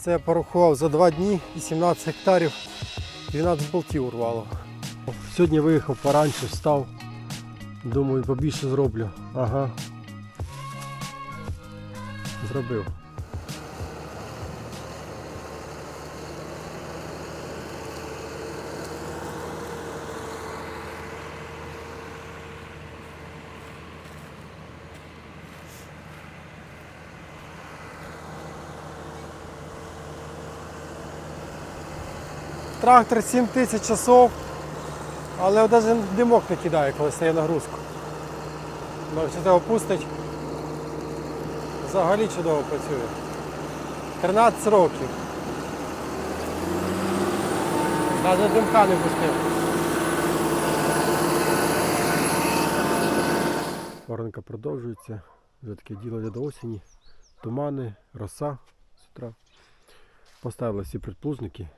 Це я порахував за два дні і 17 гектарів 12 болтів урвало. Сьогодні виїхав поранше, встав. Думаю, побільше зроблю. Ага. Зробив. Трактор 7 тисяч часов, але навіть димок не кидає, коли стає нагрузку. Якщо це опустить, взагалі чудово працює. 13 років. Навіть димка не пустив. Воронка продовжується. Вже таке діло йде до осені. Тумани, роса з утра. Поставили всі предплужники.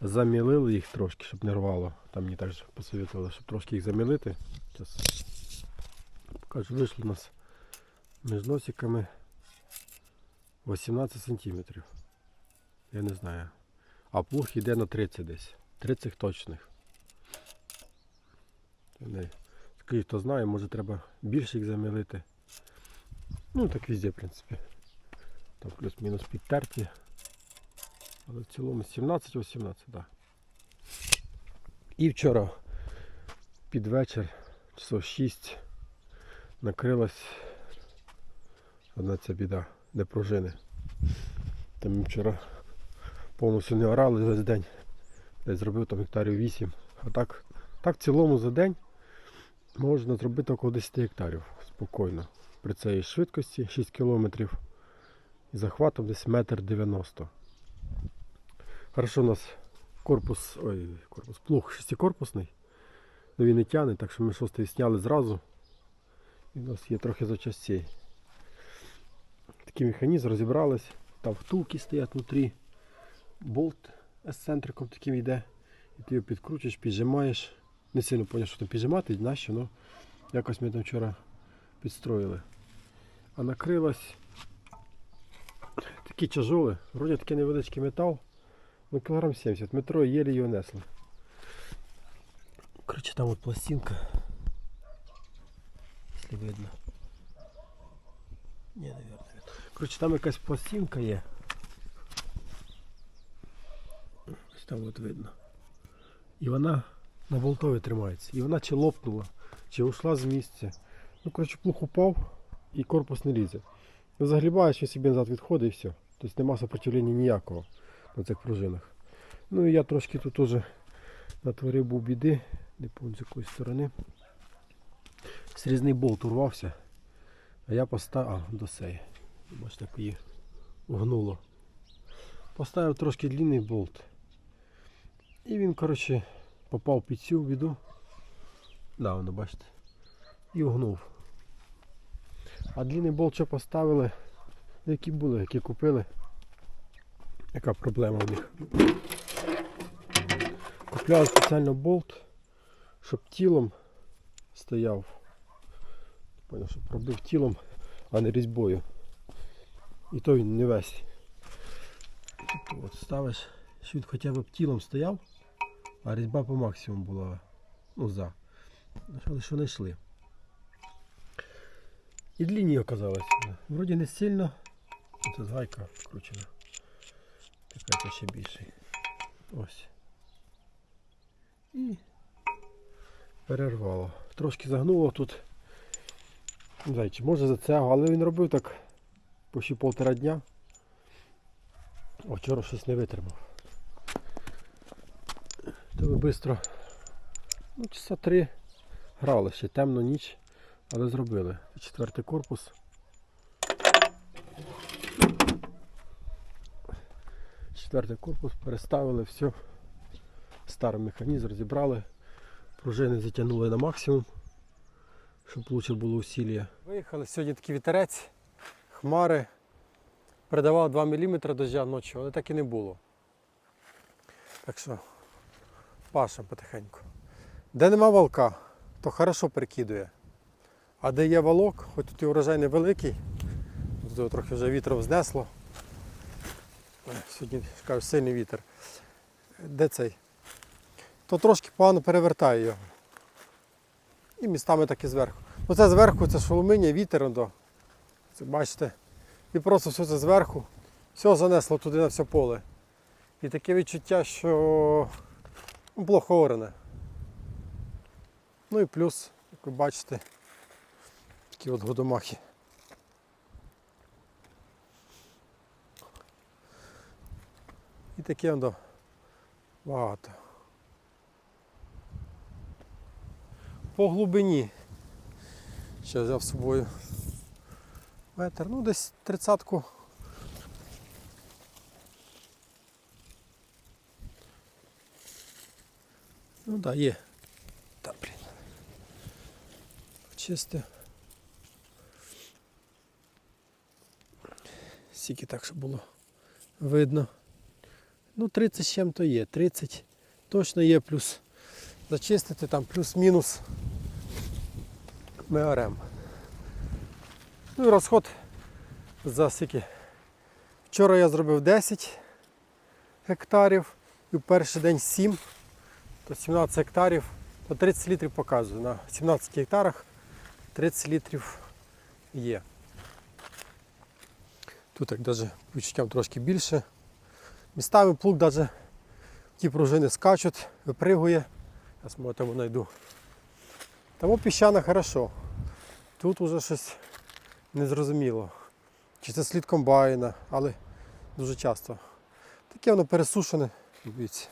Замілили їх трошки, щоб не рвало. Там мені також посоветували, щоб трошки їх замілити. Зараз покажу, вийшло у нас між носиками 18 сантиметрів. Я не знаю. А плуг йде на 30 десь. 30 точних. Скажіть, хто знає, може треба більше їх замілити. Ну так везде, в принципі. Там плюс-мінус підтерті. Але в цілому 17-18, так. І вчора під вечір, часов 6, накрилась одна ця біда, де пружини. Там вчора повністю не орали весь день. Десь зробив там гектарів 8. А так, так в цілому за день можна зробити около 10 гектарів спокійно. При цій швидкості 6 кілометрів і захватом десь метр 90. Хорошо у нас корпус, ой, корпус, плуг шестикорпусний. Ну він не тягне, так що ми шостий зняли зразу. І у нас є трохи запчастей. Такий механізм розібрались. Там втулки стоять внутрі. Болт ексцентриком таким йде. І ти його підкручуєш, піджимаєш. Не сильно зрозумів, що там піджимати, нащо, ну якось ми там вчора підстроїли. А накрилось такі тяжолі, вроді такий невеличкий метал. Ну, кілограм 70, метро еле ее несло. Короче, там вот пластинка. Если видно. Не, наверное. видно. Короче, там якась пластинка є. Ось там от видно. І вона на болтові тримається. І вона чи лопнула, чи ушла з місця. Ну, коротше, плуг упав і корпус не лізе. Ну, загрібаєш, він собі назад відходить і все. Тобто нема сопротивлення ніякого на цих пружинах. Ну і я трошки тут теж натворив був біди, не пам'ятаю з якої сторони. Срізний болт урвався, а я поставив, до сеї. Бачите, як її гнуло. Поставив трошки длинний болт. І він, коротше, попав під цю біду. Да, воно бачите. І угнув. А длинний болт що поставили, які були, які купили. Яка проблема в них? Купляли спеціально болт, щоб тілом стояв. Поняв, щоб пробив тілом, а не різьбою. І то він не весь. Тобто от ставиш, щоб він хоча б тілом стояв, а різьба по максимуму була ну, за. Але що знайшли. І длинні оказалось. Вроді не сильно. Це з гайка вкручена. Така ще більший. Ось. І перервало. Трошки загнуло тут. Не знаю, чи може за це, але він робив так почти полтора дня. Вчора щось не витримав. То ми швидко, ну, часа три грали ще темно ніч, але зробили. Четвертий корпус. Четвертий корпус переставили, все. Старий механізм розібрали. Пружини затягнули на максимум, щоб краще було усілля. Виїхали сьогодні такий вітерець, хмари. Передавав 2 мм дождя ночі, але так і не було. Так що паша потихеньку. Де нема волка, то хорошо перекидує. А де є волок, хоч тут і урожай невеликий, тут трохи вже вітром знесло. Сьогодні кажу, сильний вітер. Де цей? То трошки погано перевертає його. І містами так і зверху. Ну це зверху, це шоломиння, вітер. Це бачите. І просто все це зверху, все занесло туди на все поле. І таке відчуття, що ну, плохо орене. Ну і плюс, як ви бачите, такі от годомахи. І таке воно багато. По глибині. Ще взяв з собою метр, ну десь тридцятку. Ну так, да, є. Та, блін. Чисте. Скільки так, щоб було видно. Ну, 30 з чим-то є. 30 точно є, плюс зачистити там плюс-мінус ми орем. Ну і розход за скільки. Вчора я зробив 10 гектарів і в перший день 7, то 17 гектарів, то 30 літрів показую. На 17 гектарах 30 літрів є. Тут так навіть відчуттям трошки більше. Містами плуг навіть ті пружини скачуть, випригує. Зараз може тому знайду. Тому піщана хорошо. Тут уже щось незрозуміло. Чи це слід комбайна, але дуже часто. Таке воно пересушене. Дивіться.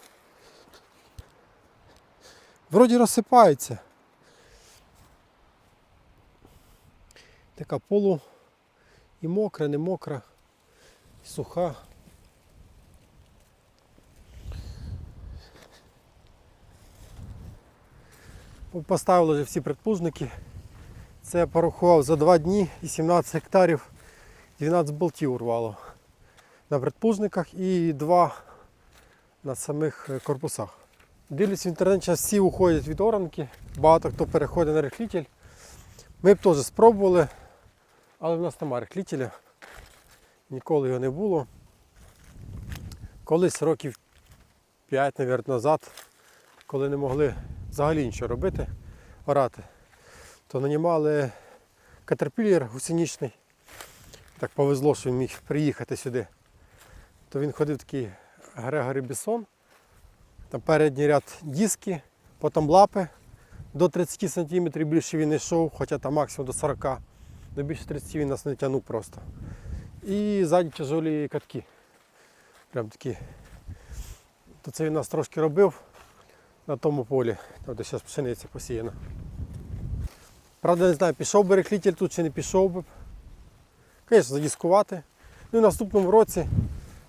Вроді розсипається. Така полу і мокра, не мокра, і суха. Поставили вже всі предплужники. Це я порахував за 2 дні і 17 гектарів 12 болтів урвало на предплужниках і 2 на самих е, корпусах. Дивлюсь в інтернеті, зараз всі уходять від оранки, багато хто переходить на рихлітель. Ми б теж спробували, але в нас немає рихлітеля. Ніколи його не було. Колись років 5, мабуть, назад, коли не могли взагалі нічого робити, орати, то нанімали катерпілер гусеничний. Так повезло, що він міг приїхати сюди. То він ходив такий Грегорі Бісон. Там передній ряд диски, потім лапи. До 30 см більше він йшов, хоча там максимум до 40 До більше 30 він нас не тягнув просто. І ззаді тяжолі катки. Прям такі. То це він нас трошки робив на тому полі, там де зараз пшениця посіяна. Правда, не знаю, пішов би рехлітель тут чи не пішов би. Звісно, задіскувати. Ну і в наступному році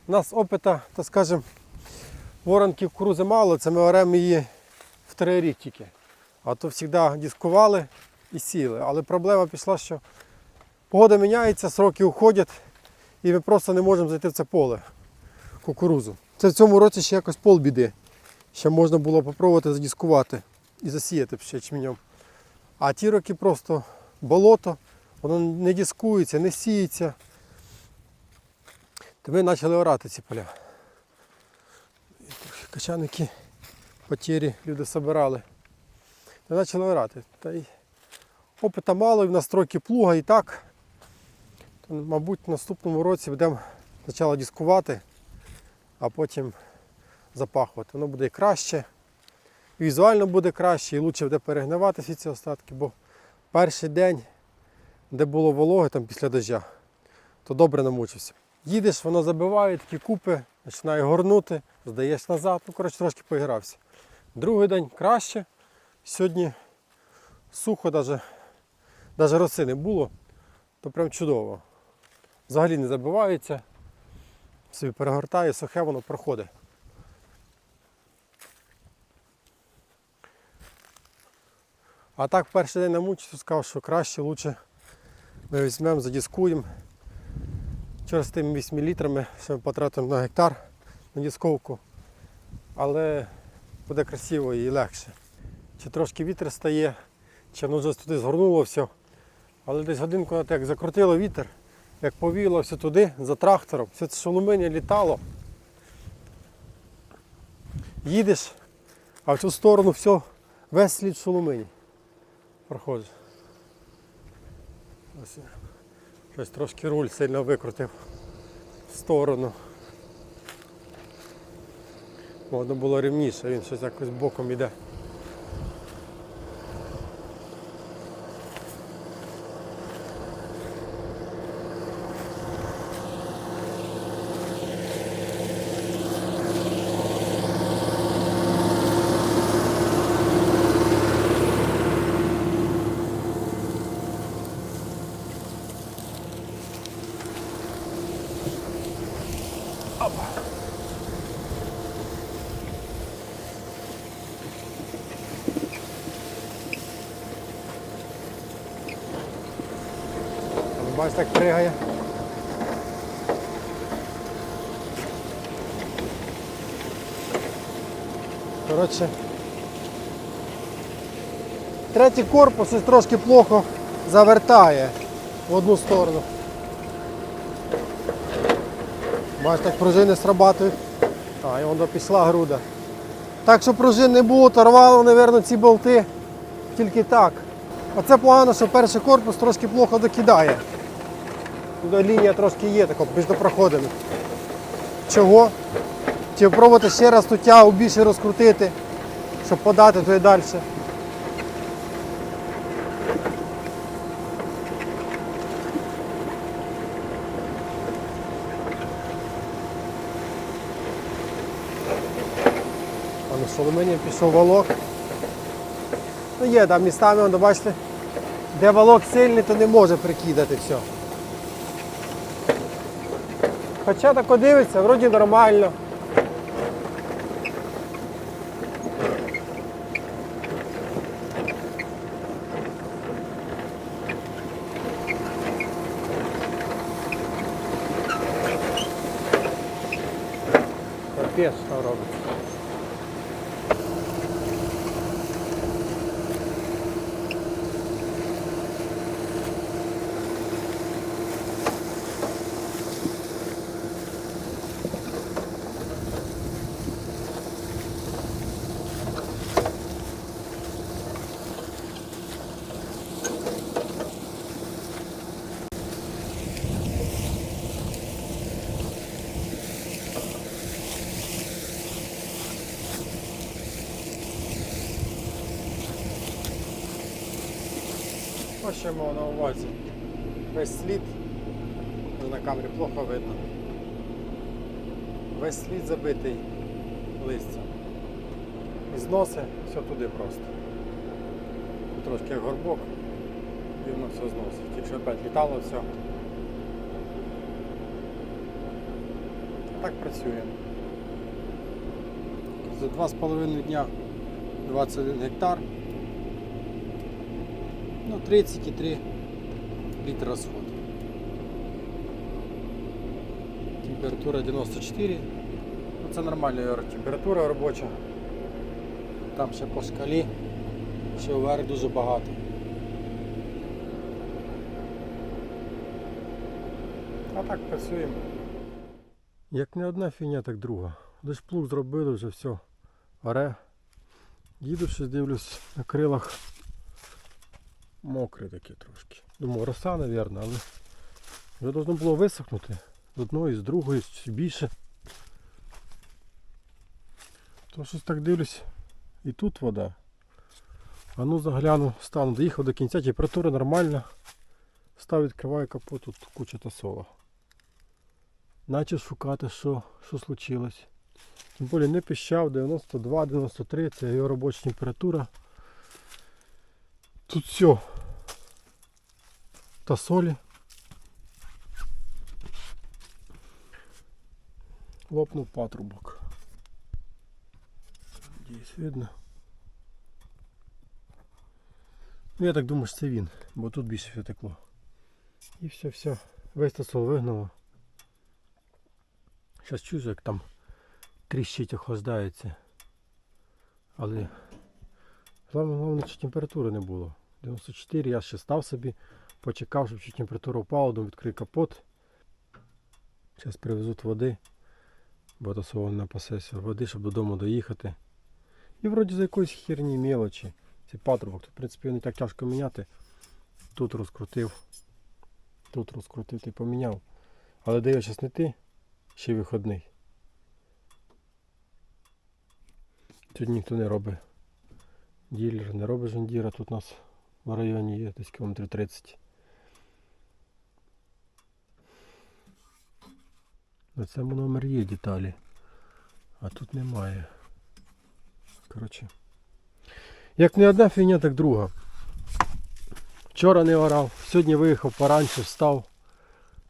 у нас опита, так скажемо, воронки кукурузи мало, це ми оремо її в три рік тільки. А то завжди дискували і сіли. Але проблема пішла, що погода міняється, сроки уходять і ми просто не можемо зайти в це поле кукурузу. Це в цьому році ще якось полбіди. Ще можна було спробувати задіскувати і засіяти ще ячменем. А ті роки просто болото, воно не дискується, не сіється. Ми почали орати ці поля. Качаники потері люди збирали. Почали орати. Та й опита мало, і в настройки плуга і так. То, мабуть, в наступному році будемо спочатку дискувати, а потім запахувати. Воно буде і краще, і візуально буде краще, і краще буде перегнивати всі ці остатки, бо перший день, де було вологе там після дождя, то добре намучився. Їдеш, воно забиває такі купи, починає горнути, здаєш назад, ну коротше трошки поігрався. Другий день краще. Сьогодні сухо, навіть, навіть роси не було, то прям чудово. Взагалі не забивається, собі перегортає, сухе воно проходить. А так перший день намучився, сказав, що краще, лучше ми візьмемо, задіскуємо. Через тими 8 літрами ми потратимо на гектар на дісковку. Але буде красиво і легше. Чи трошки вітер стає, чи воно вже туди згорнуло все. Але десь годинку як закрутило вітер, як повіло все туди за трактором, все це шоломиння літало. їдеш, а в цю сторону все, весь слід шоломині. Проходить. Ось. Щось трошки руль сильно викрутив в сторону. Можна було рівніше, він щось якось боком іде. Бач, так пригає. Коротше. Третій корпус ось трошки плохо завертає в одну сторону. Бач, так пружини срабатують. А, і воно пішла груда. Так, що пружин не було, то рвало, мабуть, ці болти тільки так. Оце погано, що перший корпус трошки плохо докидає. Туди лінія трошки є, така між проходами. Чого? Чи пробувати ще раз ту тягу більше розкрутити, щоб подати туди далі. А на соломині пішов волок. Ну є, там містами, воно, бачите, де волок сильний, то не може прикидати все. Хоча так дивиться, вроді нормально. Капець, що робить. Що мав на увазі. Весь слід, на камері плохо видно. Весь слід забитий листям. І зноси все туди просто. Трошки горбок, і воно все зносить. Якщо опять літало все. Так працюємо. За 2,5 дня 21 гектар. Ну, 30,3 літра розход. Температура 94. Ну, це нормальна температура робоча. Там ще по шкалі, ще вверх дуже багато. А так працюємо. Як не одна фігня, так друга. Лиш плуг зробили, вже все. Оре. Їду щось дивлюсь на крилах. Мокре таке трошки. Думав, роса, мабуть, але вже должно було висохнути з одної, з другої, чи більше. То щось так дивлюсь, і тут вода. А ну загляну, стану, доїхав до кінця, температура нормальна. Став, відкриваю капот, тут куча тосола. Начав шукати, що, що случилось. Тим більше не піщав, 92-93, це його робоча температура. Тут все. Та солі. Лопнув патрубок. Надіюсь, видно. Ну я так думаю, що це він, бо тут більше все текло. І все, все. Весь тосол вигнало. Зараз чую, як там тріщить, охлаждається. Але Головне, головне, що температури не було. 94, я ще став собі, почекав, щоб температура впала, думаю, відкрию капот. Зараз привезуть води. Багатосовно напасеся води, щоб додому доїхати. І вроді за якоїсь херні мелочі. Цей патрубок, тут, в принципі, не так тяжко міняти. Тут розкрутив. Тут розкрутив і поміняв. Але де не ти, ще виходний. Тут ніхто не робить. Ділер не робить жандіра. Тут у нас в районі є десь кілометрів 30. На цьому номер є деталі. А тут немає. Коротше. Як не одна фігня, так друга. Вчора не орав, сьогодні виїхав поранше, встав.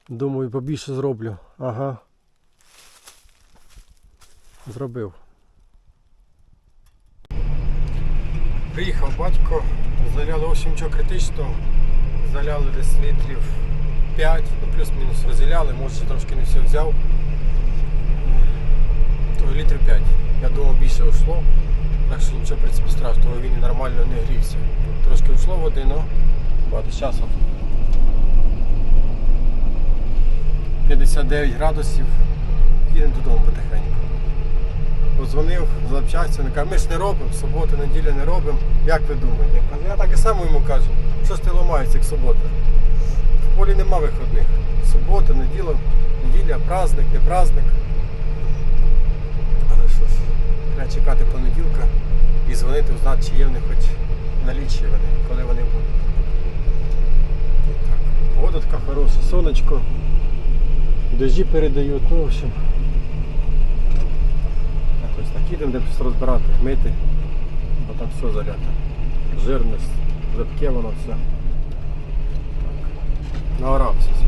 Думаю, побільше зроблю. Ага. Зробив. Приїхав батько, заляли ось нічого критичного. Заляли десь літрів 5, ну плюс-мінус розділяли, може ще трошки не все взяв. То літрів 5. Я думав більше йшло. Так що нічого в принципі страшного, він нормально не грівся. Трошки йшло води, але багато часу. 59 градусів. Їдемо додому потихеньку. Подзвонив, запчасті, він каже, ми ж не робимо, суботу, неділю не робимо. Як ви думаєте? Я так і само йому кажу, що ж ти ламаєшся, як субота? Полі нема виходних. Субота, неділя, неділя, праздник, не праздник. Але що ж, треба чекати понеділка і дзвонити, узнати, чи є в них хоч налічі вони, коли вони будуть. І так. Погода така хороша, сонечко. Дожді передають, ну в общем. Якось так їдемо, де розбирати, мити, бо там все заляте. Жирність, липке воно все. Так. Наорався.